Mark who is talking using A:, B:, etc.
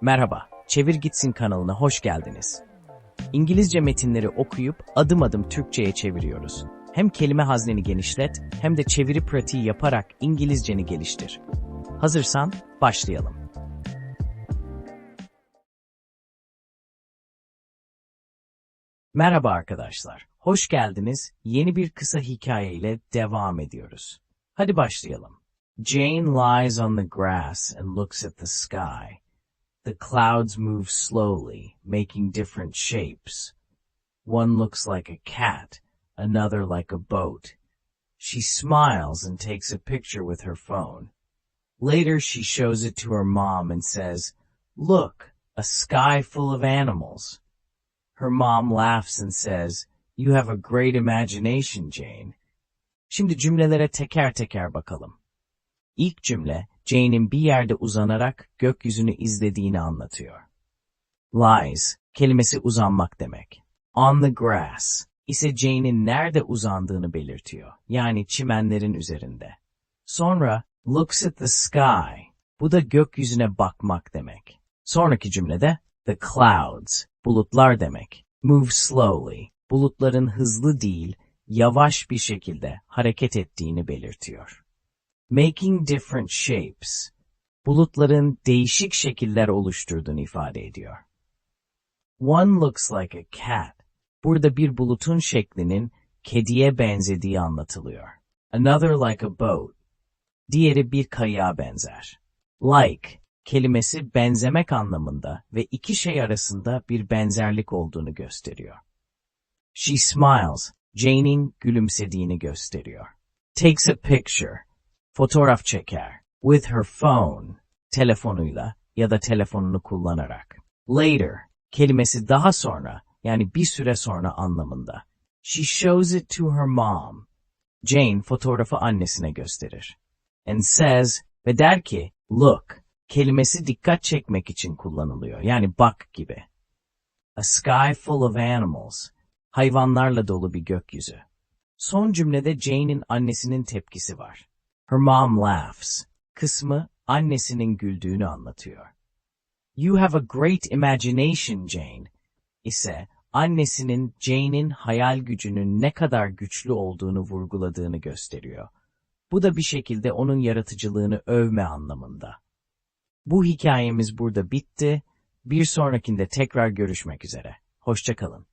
A: Merhaba, Çevir Gitsin kanalına hoş geldiniz. İngilizce metinleri okuyup adım adım Türkçe'ye çeviriyoruz. Hem kelime hazneni genişlet hem de çeviri pratiği yaparak İngilizceni geliştir. Hazırsan başlayalım. Merhaba arkadaşlar, hoş geldiniz. Yeni bir kısa hikaye ile devam ediyoruz. Hadi başlayalım. Jane lies on the grass and looks at the sky. The clouds move slowly, making different shapes. One looks like a cat, another like a boat. She smiles and takes a picture with her phone. Later she shows it to her mom and says, Look, a sky full of animals. Her mom laughs and says, You have a great imagination, Jane. Şimdi cümlelere teker teker bakalım. İlk cümle, Jane'in bir yerde uzanarak gökyüzünü izlediğini anlatıyor. Lies, kelimesi uzanmak demek. On the grass, ise Jane'in nerede uzandığını belirtiyor. Yani çimenlerin üzerinde. Sonra, looks at the sky, bu da gökyüzüne bakmak demek. Sonraki cümlede, the clouds, bulutlar demek. Move slowly, bulutların hızlı değil, yavaş bir şekilde hareket ettiğini belirtiyor. Making different shapes, bulutların değişik şekiller oluşturduğunu ifade ediyor. One looks like a cat, burada bir bulutun şeklinin kediye benzediği anlatılıyor. Another like a boat, diğeri bir kayığa benzer. Like, kelimesi benzemek anlamında ve iki şey arasında bir benzerlik olduğunu gösteriyor. She smiles, Jane'in gülümsediğini gösteriyor. Takes a picture, fotoğraf çeker. With her phone, telefonuyla ya da telefonunu kullanarak. Later, kelimesi daha sonra, yani bir süre sonra anlamında. She shows it to her mom. Jane fotoğrafı annesine gösterir. And says ve der ki, look, kelimesi dikkat çekmek için kullanılıyor. Yani bak gibi. A sky full of animals. Hayvanlarla dolu bir gökyüzü. Son cümlede Jane'in annesinin tepkisi var. Her mom laughs. Kısmı annesinin güldüğünü anlatıyor. You have a great imagination, Jane. ise annesinin Jane'in hayal gücünün ne kadar güçlü olduğunu vurguladığını gösteriyor. Bu da bir şekilde onun yaratıcılığını övme anlamında. Bu hikayemiz burada bitti. Bir sonrakinde tekrar görüşmek üzere. Hoşçakalın.